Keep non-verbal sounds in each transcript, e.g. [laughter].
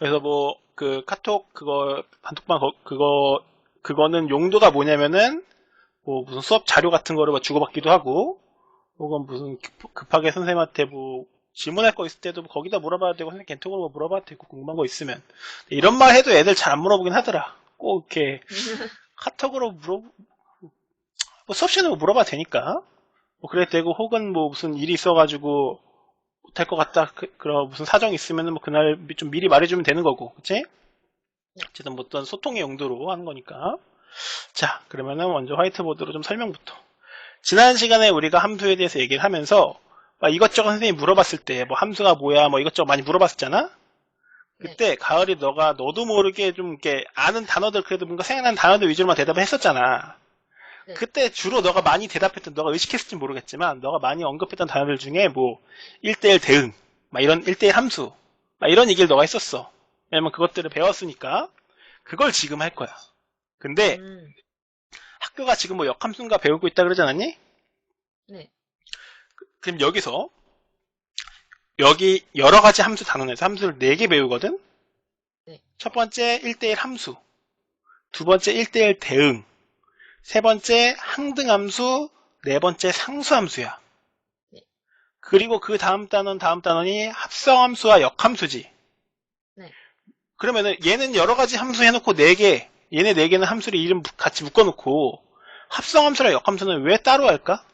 그래서 뭐 그 카톡 그거 단톡방 거- 그거 그거는 용도가 뭐냐면은 뭐 무슨 수업 자료 같은 거를 뭐 주고받기도 하고 혹은 무슨 급- 급하게 선생님한테 뭐 질문할 거 있을 때도 거기다 물어봐도 되고 선생님 겐톡으로 뭐 물어봐도 되고 궁금한 거 있으면 이런 말 해도 애들 잘 안 물어보긴 하더라. 꼭 이렇게 [laughs] 카톡으로 물어 뭐 수업 시간에 뭐 물어봐도 되니까 뭐 그래도 되고 혹은 뭐 무슨 일이 있어가지고 못할 것 같다. 그, 런 무슨 사정 있으면은 뭐 그날 미- 좀 미리 말해주면 되는 거고 그치? 어쨌든 뭐 어떤 소통의 용도로 하는 거니까. 자 그러면은 먼저 화이트보드로 좀 설명부터. 지난 시간에 우리가 함수에 대해서 얘기를 하면서 막 이것저것 선생님이 물어봤을 때 뭐 함수가 뭐야 뭐 이것저것 많이 물어봤었잖아? 그때 가을이 너가 너도 모르게 좀 이렇게 아는 단어들 그래도 뭔가 생각나는 단어들 위주로만 대답을 했었잖아 네. 그때 주로 너가 많이 대답했던 너가 의식했을지 모르겠지만 너가 많이 언급했던 단어들 중에 뭐 1대1 대응 막 이런 1대1 함수 막 이런 얘기를 너가 했었어 왜냐면 그것들을 배웠으니까 그걸 지금 할 거야 근데 음, 학교가 지금 뭐 역함수인가 배우고 있다 그러지 않았니? 네. 그럼 여기서 여기 여러 가지 함수 단원에서 함수를 4개 배우거든? 네. 첫 번째 1대1 함수, 두 번째 1대1 대응, 세 번째 항등함수, 네 번째 상수함수야. 네. 그리고 그 다음 단원, 다음 단원이 합성함수와 역함수지. 네. 그러면은 얘는 여러 가지 함수 해놓고 4개, 얘네 4개는 함수를 이름 같이 묶어놓고 합성함수랑 역함수는 왜 따로 할까?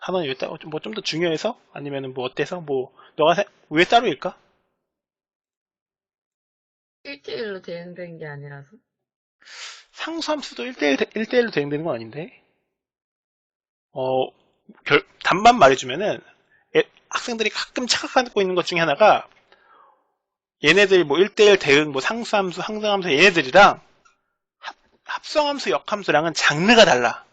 단원이 왜 따로, 뭐좀 더 중요해서? 아니면은 뭐 어때서? 뭐, 너가 세- 왜 따로일까? 1대1로 대응된 게 아니라서. 상수함수도 1대1, 1대1로 대응되는 건 아닌데? 어, 결- 답만 말해주면은, 애- 학생들이 가끔 착각하고 있는 것 중에 하나가, 얘네들 뭐 1대1 대응, 뭐 상수함수, 항등함수, 얘네들이랑 합, 합성함수, 역함수랑은 장르가 달라.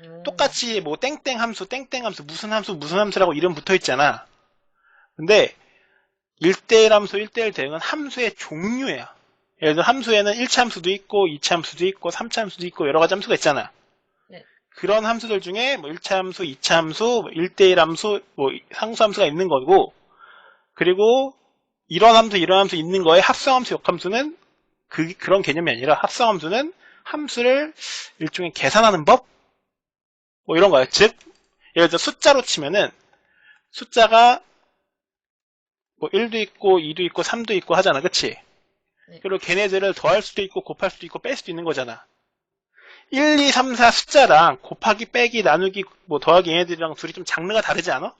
음, 똑같이 뭐 땡땡 함수, 땡땡 함수, 무슨 함수, 무슨 함수라고 이름 붙어 있잖아. 근데 1대1 함수, 1대1 대응은 함수의 종류야. 예를 들어 함수에는 1차 함수도 있고, 2차 함수도 있고, 3차 함수도 있고, 여러 가지 함수가 있잖아. 네. 그런 함수들 중에 뭐 1차 함수, 2차 함수, 1대1 함수, 뭐 상수 함수가 있는 거고, 그리고 이런 함수, 이런 함수 있는 거에 합성함수, 역함수는 그, 그런 개념이 아니라 합성함수는 함수를 일종의 계산하는 법? 뭐 이런 거예요. 즉, 예를 들어 숫자로 치면은 숫자가 뭐 1도 있고 2도 있고 3도 있고 하잖아. 그치? 네. 그리고 걔네들을 더할 수도 있고 곱할 수도 있고 뺄 수도 있는 거잖아. 1, 2, 3, 4 숫자랑 곱하기, 빼기, 나누기, 뭐 더하기 얘네들이랑 둘이 좀 장르가 다르지 않아?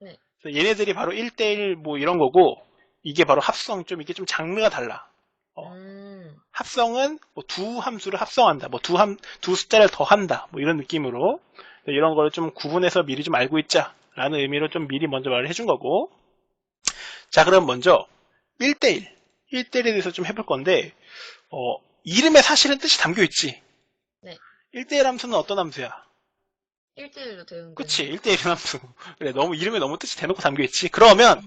네. 얘네들이 바로 1대1 뭐 이런 거고 이게 바로 합성 좀 이게 좀 장르가 달라. 어. 음, 합성은 뭐 두 함수를 합성한다. 뭐 두 함, 두 숫자를 더한다. 뭐 이런 느낌으로 이런 걸 좀 구분해서 미리 좀 알고 있자. 라는 의미로 좀 미리 먼저 말을 해준 거고. 자, 그럼 먼저 1대1. 1대1에 대해서 좀 해볼 건데, 어, 이름에 사실은 뜻이 담겨 있지. 네. 1대1 함수는 어떤 함수야? 1대1로 대응된 그치, 1대1 함수. [laughs] 그래, 너무, 이름에 너무 뜻이 대놓고 담겨 있지. 그러면,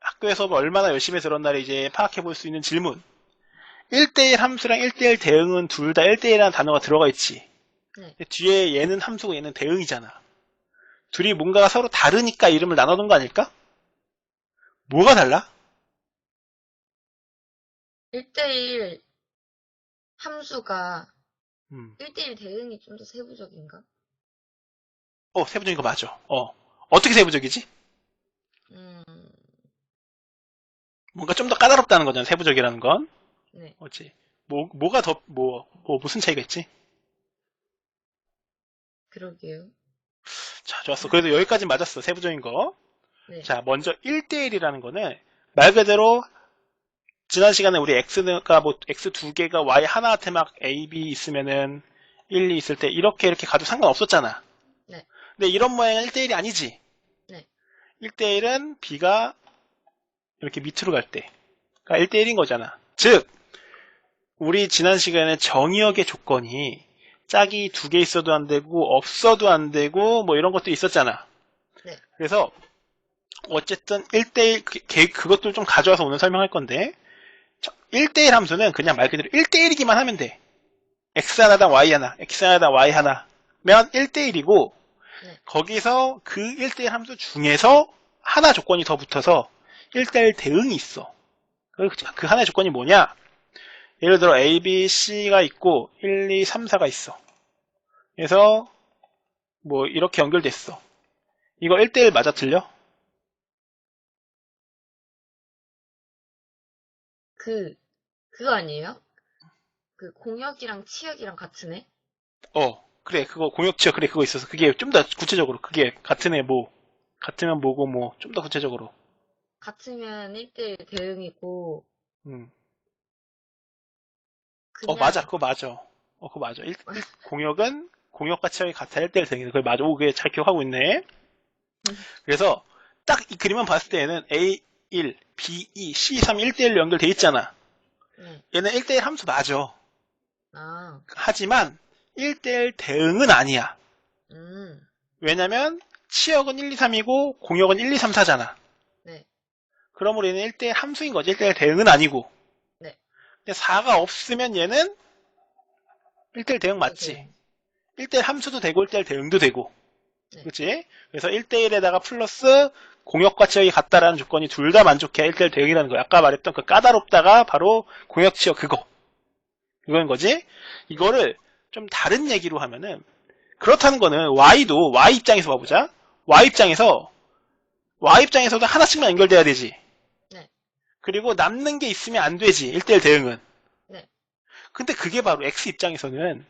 학교에서 얼마나 열심히 들었나를 이제 파악해 볼 수 있는 질문. 1대1 함수랑 1대1 대응은 둘 다 1대1이라는 단어가 들어가 있지. 네. 뒤에 얘는 함수고 얘는 대응이잖아. 둘이 뭔가가 서로 다르니까 이름을 나눠둔 거 아닐까? 뭐가 달라? 1대1 함수가 음. 1대1 대응이 좀 더 세부적인가? 어, 세부적인 거 맞아. 어. 어떻게 세부적이지? 음, 뭔가 좀 더 까다롭다는 거잖아, 세부적이라는 건. 네. 그렇지. 뭐, 뭐가 더, 뭐, 뭐, 무슨 차이가 있지? 그러게요. 자, 좋았어. 그래도 여기까지 맞았어, 세부적인 거. 네. 자, 먼저 1대1이라는 거는 말 그대로 지난 시간에 우리 x가 뭐 x 두 개가 y 하나한테 막 a, b 있으면은 1, 2 있을 때 이렇게 이렇게 가도 상관없었잖아. 네. 근데 이런 모양은 1대1이 아니지. 네. 1대1은 b가 이렇게 밑으로 갈 때. 그러니까 1대1인 거잖아. 즉, 우리 지난 시간에 정의역의 조건이 짝이 두 개 있어도 안 되고 없어도 안 되고 뭐 이런 것도 있었잖아. 네. 그래서 어쨌든 1대1 그, 걔- 그것들 좀 가져와서 오늘 설명할 건데 1대1 함수는 그냥 말 그대로 1대1이기만 하면 돼. x 하나당 y 하나, x 하나당 y 하나면 1대1이고 네. 거기서 그 1대1 함수 중에서 하나 조건이 더 붙어서 1대1 대응이 있어. 그, 그 하나의 조건이 뭐냐? 예를 들어 A, B, C가 있고 1, 2, 3, 4가 있어. 그래서 뭐 이렇게 연결됐어. 이거 1대1 맞아 틀려? 그, 그거 아니에요? 그 공역이랑 치역이랑 같은 애? 어, 그래, 그거 공역지역, 그래, 그거 있어서. 그게 좀 더 구체적으로, 그게 같은 애 뭐, 같으면 뭐고 뭐, 좀 더 구체적으로. 같으면 1대1 대응이고, 음. 그냥 어, 맞아, 그거 맞아. 어, 그거 맞아. 일, 일- [laughs] 공역은 공역과 치역이 같아 1대1 대응이다. 그걸 맞아. 오, 그게 잘 기억하고 있네. 그래서, 딱 이 그림만 봤을 때 에는 A1, B2, C3, 1대1로 연결돼 있잖아. 네. 얘는 1대1 함수 맞아. 아, 하지만, 1대1 대응은 아니야. 음, 왜냐면 치역은 1, 2, 3이고 공역은 1, 2, 3, 4잖아. 네. 그러므로 얘는 1대1 함수인 거지. 1대1 대응은 아니고. 네. 근데 4가 없으면 얘는 1대1 대응 맞지. 1대1 함수도 되고 1대1 대응도 되고. 네. 그치? 그래서 1대1에다가 플러스 공역과 치역이 같다라는 조건이 둘 다 만족해야 1대1 대응이라는 거야. 아까 말했던 그 까다롭다가 바로 공역 치역 그거. 그거인 거지? 이거를 좀 다른 얘기로 하면은 그렇다는 거는 Y도 Y 입장에서 봐보자. Y 입장에서 Y 입장에서도 하나씩만 연결돼야 되지. 네. 그리고 남는 게 있으면 안 되지. 1대1 대응은. 네. 근데 그게 바로 X 입장에서는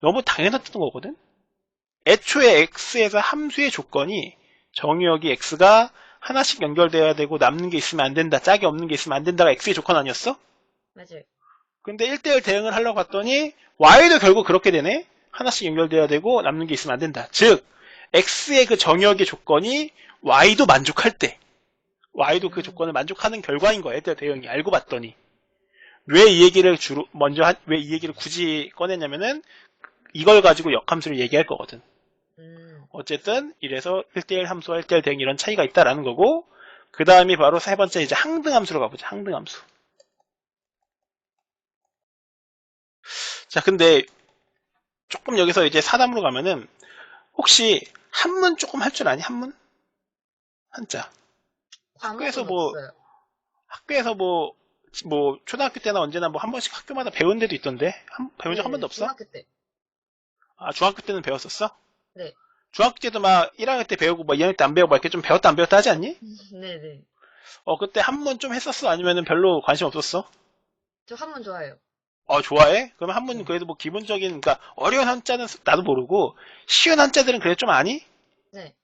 너무 당연했던 거거든. 애초에 X에서 함수의 조건이 정의역이 X가 하나씩 연결돼야 되고 남는 게 있으면 안 된다. 짝이 없는 게 있으면 안 된다가 X의 조건 아니었어? 맞아요. 근데 1대1 대응을 하려고 봤더니 Y도 결국 그렇게 되네. 하나씩 연결돼야 되고 남는 게 있으면 안 된다. 즉 X의 그 정의역의 조건이 Y도 만족할 때 Y도 그 음. 조건을 만족하는 결과인 거야. 1대1 대응이 알고 봤더니 왜 이 얘기를 주로 먼저 왜 이 얘기를 굳이 꺼냈냐면은 이걸 가지고 역함수를 얘기할 거거든. 음, 어쨌든 이래서 1대1 함수와 1대1 대응 이런 차이가 있다라는 거고 그 다음이 바로 세 번째 이제 항등 함수로 가보자. 항등 함수. 자 근데 조금 여기서 이제 사담으로 가면은 혹시 한문 조금 할 줄 아니? 한문? 한자. 학교에서 뭐- 없어요. 학교에서 뭐, 뭐, 초등학교 때나 언제나 뭐 한 번씩 학교마다 배운 데도 있던데? 한, 배운 적한 네, 번도 없어? 중학교 때. 아, 중학교 때는 배웠었어? 네. 중학교 때도 막 1학년 때 배우고 뭐 2학년 때 안 배우고 막 이렇게 좀 배웠다 안 배웠다 하지 않니? 네네. 어, 그때 한문 좀 했었어? 아니면은 별로 관심 없었어? 저 한문 좋아해요. 어, 좋아해? 그러면 한문 네. 그래도 뭐 기본적인, 그러니까 어려운 한자는 나도 모르고 쉬운 한자들은 그래도 좀 아니? 네.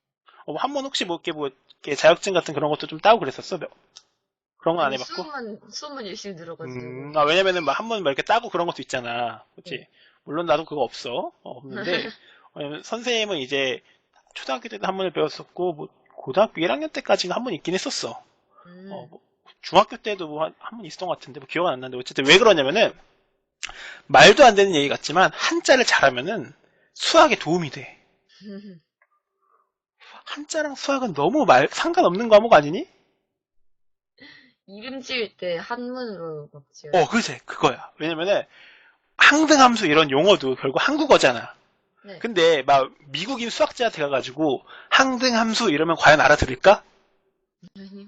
어, 뭐 한문 혹시 뭐 이렇게 뭐 이렇게 자격증 같은 그런 것도 좀 따고 그랬었어? 몇- 그런 건 안 해봤고? 수업만, 수업만 열심히 들어가지고. 음, 아, 왜냐면은 막 한문 막 이렇게 따고 그런 것도 있잖아. 그치? 네. 물론 나도 그거 없어. 어, 없는데, [laughs] 선생님은 이제 초등학교 때도 한문을 배웠었고, 뭐, 고등학교 1학년 때까지는 한문 있긴 했었어. 음, 어, 뭐, 중학교 때도 뭐 한- 한문 있었던 것 같은데, 뭐 기억은 안 나는데, 어쨌든 왜 그러냐면은, 말도 안 되는 얘기 같지만, 한자를 잘하면은 수학에 도움이 돼. [laughs] 한자랑 수학은 너무 말, 상관없는 과목 아니니? 이름 지을 때 한문으로 막 지어요. 어, 그지? 그거야. 왜냐면은, 항등함수 이런 용어도 결국 한국어잖아. 네. 근데 막 미국인 수학자한테 가가지고 항등 함수 이러면 과연 알아들을까? 아니요.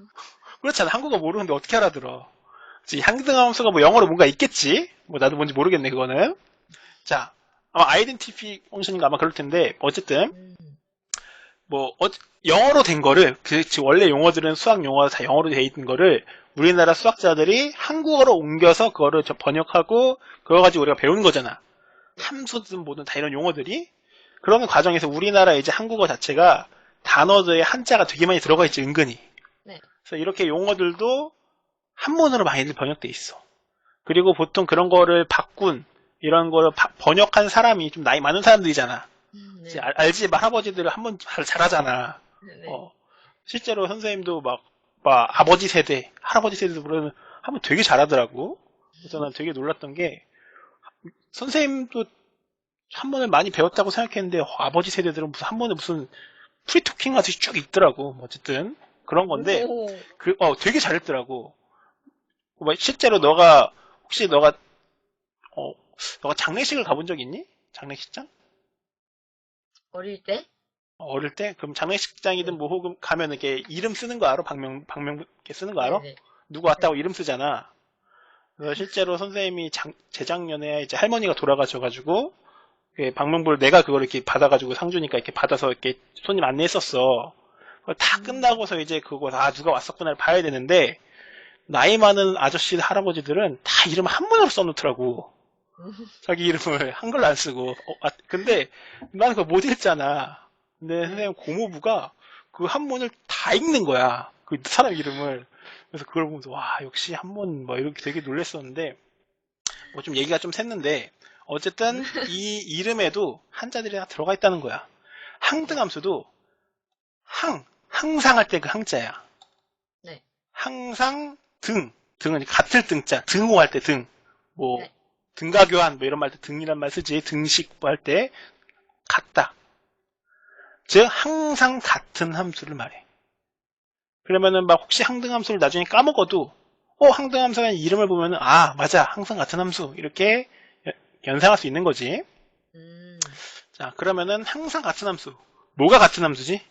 그렇잖아. 한국어 모르는데 어떻게 알아들어? 그치? 항등 함수가 뭐 영어로 뭔가 있겠지? 뭐 나도 뭔지 모르겠네 그거는. 자, 아마 아이덴티피 펑션인가 아마 그럴 텐데 어쨌든 음, 뭐 어- 영어로 된 거를 그 원래 용어들은 수학 용어가 다 영어로 돼 있는 거를 우리나라 수학자들이 한국어로 옮겨서 그거를 저 번역하고 그거 가지고 우리가 배우는 거잖아. 함수든 뭐든 다 이런 용어들이 그러는 과정에서 우리나라 이제 한국어 자체가 단어들의 한자가 되게 많이 들어가 있지 은근히. 네. 그래서 이렇게 용어들도 한문으로 많이들 번역돼 있어. 그리고 보통 그런 거를 바꾼 이런 거를 바- 번역한 사람이 좀 나이 많은 사람들이잖아. 음, 네. 알- 알지? 막 할아버지들 한문 잘- 잘하잖아. 네. 어, 실제로 선생님도 막, 막 아버지 세대, 할아버지 세대도 그러면 한번 되게 잘하더라고. 그래서 난 되게 놀랐던 게 선생님도 한문을 많이 배웠다고 생각했는데 어, 아버지 세대들은 무슨 한문에 무슨 프리토킹 하듯이 쭉 있더라고. 뭐 어쨌든 그런 건데 오, 그, 어, 되게 잘했더라고. 뭐 실제로 너가 혹시 너가 어, 너가 장례식을 가본 적 있니? 장례식장? 어릴 때? 어릴 때? 그럼 장례식장이든 뭐 혹은 가면 이렇게 이름 쓰는 거 알아? 방명, 방명 이렇게 쓰는 거 알아? 네네. 누구 왔다고 이름 쓰잖아. 그래서 실제로 선생님이 장- 재작년에 이제 할머니가 돌아가셔가지고 그 방명부를 내가 그걸 이렇게 받아가지고 상주니까 이렇게 받아서 이렇게 손님 안내했었어. 그걸 다 음. 끝나고서 이제 그거 아 누가 왔었구나를 봐야 되는데 나이 많은 아저씨 할아버지들은 다 이름 한 문으로 써놓더라고. [laughs] 자기 이름을 한글로 안 쓰고. 어, 아, 근데 나는 그거 못 읽잖아. 근데 선생님 고모부가 그 한문을 다 읽는 거야. 그 사람 이름을. 그래서 그걸 보면서 와 역시 한문 뭐 이렇게 되게 놀랬었는데 뭐 좀 얘기가 좀 샜는데 어쨌든 이 이름에도 한자들이 다 들어가 있다는 거야. 항등함수도 항 항상 할 때 그 항자야. 네. 항상 등 등은 같을 등자 등호 할 때 등. 뭐 네. 등가교환 뭐 이런 말 때 등이란 말 쓰지 등식 뭐 할 때 같다. 즉 항상 같은 함수를 말해. 그러면은 막 혹시 항등 함수를 나중에 까먹어도 어 항등 함수라는 이름을 보면은 아 맞아 항상 같은 함수 이렇게 연- 연상할 수 있는 거지. 음, 자 그러면은 항상 같은 함수 뭐가 같은 함수지?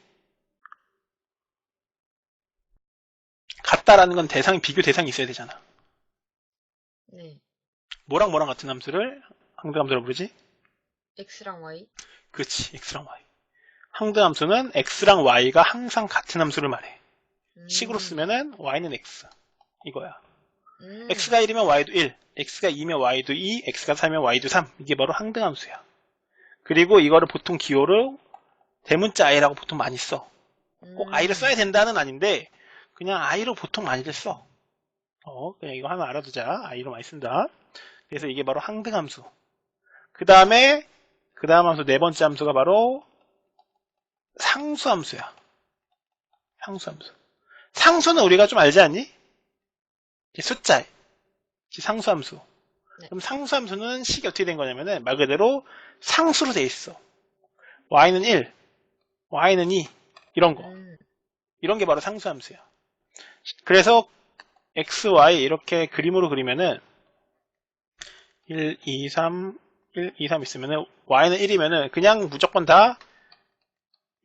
같다라는 건 대상 비교 대상이 있어야 되잖아. 네. 뭐랑 뭐랑 같은 함수를 항등 함수라고 부르지? X랑 Y? 그치 x랑 y. 항등 함수는 x랑 y가 항상 같은 함수를 말해. 음, 식으로 쓰면은 y는 x 이거야. 음, x가 1이면 y도 1, x가 2면 y도 2, x가 3이면 y도 3. 이게 바로 항등함수야. 그리고 이거를 보통 기호로 대문자 i라고 보통 많이 써. 꼭 음, i를 써야 된다는 아닌데 그냥 i로 보통 많이들 써. 어, 그냥 이거 하나 알아두자. i로 많이 쓴다. 그래서 이게 바로 항등함수. 그 다음에 그 다음 함수 네 번째 함수가 바로 상수함수야. 상수함수. 상수는 우리가 좀 알지 않니? 숫자. 상수함수. 네. 그럼 상수함수는 식이 어떻게 된 거냐면은 말 그대로 상수로 돼 있어. y는 1, y는 2 이런 거. 음, 이런 게 바로 상수함수야. 그래서 x, y 이렇게 그림으로 그리면은 1, 2, 3, 1, 2, 3 있으면은 y는 1이면은 그냥 무조건 다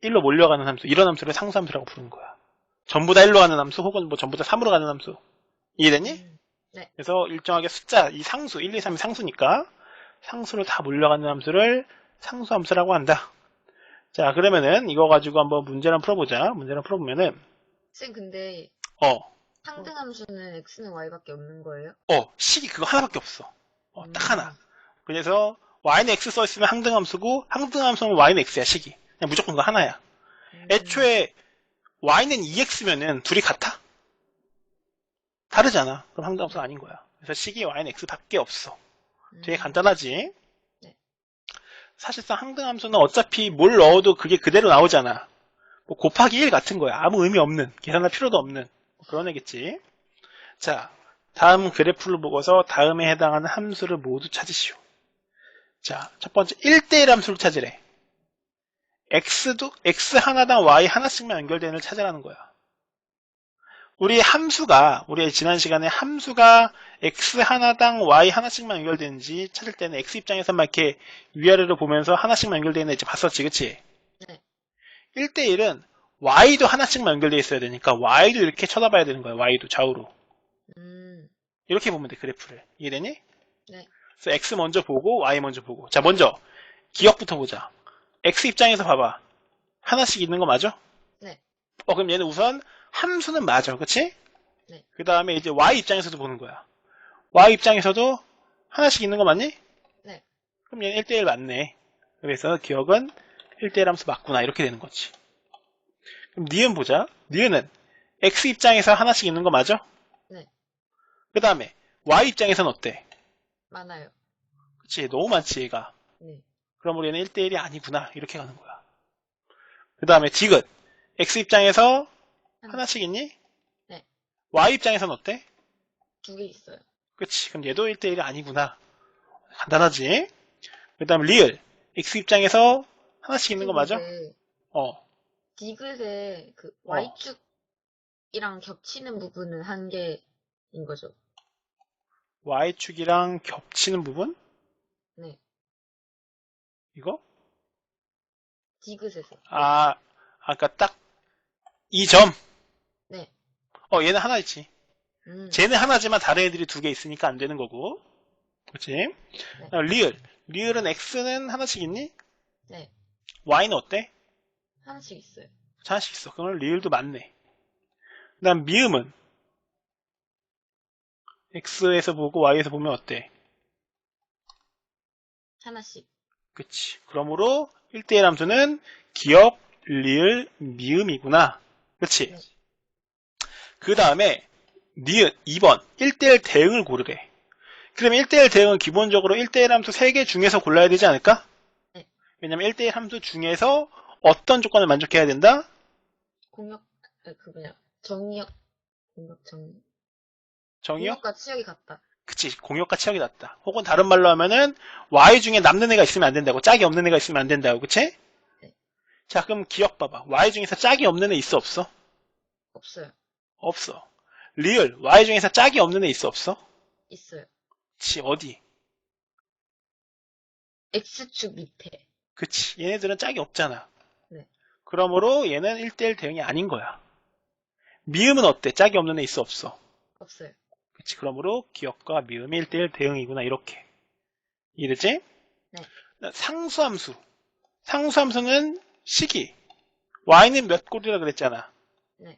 1로 몰려가는 함수. 이런 함수를 상수함수라고 부르는 거야. 전부 다 1로 가는 함수 혹은 뭐 전부 다 3으로 가는 함수. 이해됐니? 음, 그래서 일정하게 숫자, 이 상수, 1, 2, 3이 상수니까 상수로 다 몰려가는 함수를 상수 함수라고 한다. 자, 그러면은 이거 가지고 한번 문제를 한번 풀어보자. 문제를 한번 풀어보면은 쌤 근데 어, 상등 함수는 X는 Y밖에 없는 거예요? 어, 식이 그거 하나밖에 없어. 어, 딱 음, 하나. 그래서 y는 x 써 있으면 항등 함수고 항등 함수는 y는 x야, 식이. 그냥 무조건 그거 하나야. 음, 애초에 y는 2x면은 둘이 같아? 다르잖아. 그럼 항등함수가 아닌 거야. 그래서 식이 y는 x밖에 없어. 되게 음, 간단하지? 네. 사실상 항등함수는 어차피 뭘 넣어도 그게 그대로 나오잖아. 뭐 곱하기 1 같은 거야. 아무 의미 없는, 계산할 필요도 없는 그런 애겠지. 자, 다음 그래프를 보고서 다음에 해당하는 함수를 모두 찾으시오. 자, 첫 번째 1대1 함수를 찾으래. X도 x 하나당 y 하나씩만 연결되는 걸 찾으라는 거야. 우리 함수가 우리 지난 시간에 함수가 x 하나당 y 하나씩만 연결되는지 찾을 때는 x 입장에서만 이렇게 위아래로 보면서 하나씩만 연결되어 있는지 봤었지, 그치? 네. 1대1은 y도 하나씩만 연결되어 있어야 되니까 y도 이렇게 쳐다봐야 되는 거야, y도 좌우로. 음, 이렇게 보면 돼, 그래프를. 이해되니? 네. 그래서 x 먼저 보고 y 먼저 보고. 자, 먼저 기억부터 보자. X 입장에서 봐봐. 하나씩 있는 거 맞아? 네. 어, 그럼 얘는 우선 함수는 맞아, 그치? 네. 그 다음에 이제 y 입장에서도 보는 거야. y 입장에서도 하나씩 있는 거 맞니? 네. 그럼 얘는 1대1 맞네. 그래서 기억은 1대1 함수 맞구나. 이렇게 되는 거지. 그럼 니은 보자. 니은은 x 입장에서 하나씩 있는 거 맞아? 네. 그 다음에 y 입장에서는 어때? 많아요. 그치? 너무 많지, 얘가. 네. 그럼 우리는 1대1이 아니구나. 이렇게 가는 거야. 그 다음에 디귿. x 입장에서 하나. 하나씩 있니? 네. y 입장에서는 어때? 두 개 있어요. 그치. 그럼 얘도 1대1이 아니구나. 간단하지? 그 다음에 리을. x 입장에서 하나씩 있는 거 맞아? 어. 디귿의 그 어. Y축이랑 겹치는 부분은 한 개인 거죠. y축이랑 겹치는 부분? 네. 이거? 디귿에서. 아, 아까 딱 이 점. 네. 어, 얘는 하나지. 음. 쟤는 하나지만 다른 애들이 두 개 있으니까 안 되는 거고. 그렇지? 어, 리을. 리을은 x는 하나씩 있니? 네. y는 어때? 하나씩 있어요. 하나씩 있어. 그럼 리을도 맞네. 그 다음 미음은 x에서 보고 y에서 보면 어때? 하나씩. 그치. 그러므로 1대1 함수는 기억, 리을, 미음이구나. 그치? 네. 그 다음에 니은 2번 1대1 대응을 고르래. 그러면 1대1 대응은 기본적으로 1대1 함수 3개 중에서 골라야 되지 않을까? 네. 왜냐면 1대1 함수 중에서 어떤 조건을 만족해야 된다? 공역, 아, 그 뭐냐, 정역, 공역, 정, 정의요? 공역과 치역이 같다. 그치. 공역과 치역이 낮다. 혹은 다른 말로 하면은 y 중에 남는 애가 있으면 안 된다고. 짝이 없는 애가 있으면 안 된다고. 그치? 네. 자, 그럼 기억 봐봐. y 중에서 짝이 없는 애 있어 없어? 없어요. 없어. 리을 y 중에서 짝이 없는 애 있어 없어? 있어요. 그치. 어디? X축 밑에. 그치. 얘네들은 짝이 없잖아. 네. 그러므로 얘는 1대1 대응이 아닌 거야. 미음은 어때? 짝이 없는 애 있어 없어? 없어요. 그치. 그러므로 기억과 미음이 1대1 대응이구나. 이렇게. 이해되지? 네. 상수함수. 상수함수는 시기. y는 몇 꼴이라 그랬잖아. 네.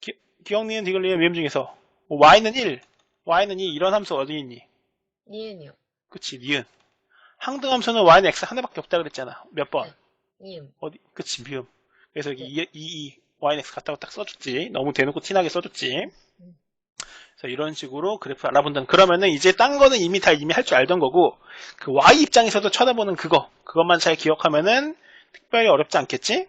기, 기억, 니은, 디귿, 리은, 미음 중에서 뭐 y는 1, y는 2 이런 함수 어디 있니? 니은이요. 그치. 니은. 항등함수는 y는 x 하나밖에 없다 그랬잖아. 몇 번? 네. 니은. 어디? 그치, 미음. 그래서 여기 네. 2, 2, yx 같다고 딱 써줬지. 너무 대놓고 티나게 써줬지. 음. 그래서 이런 식으로 그래프 알아본다는. 그러면은 이제 딴 거는 이미 다 이미 할 줄 알던 거고, 그 y 입장에서도 쳐다보는 그거, 그것만 잘 기억하면은 특별히 어렵지 않겠지?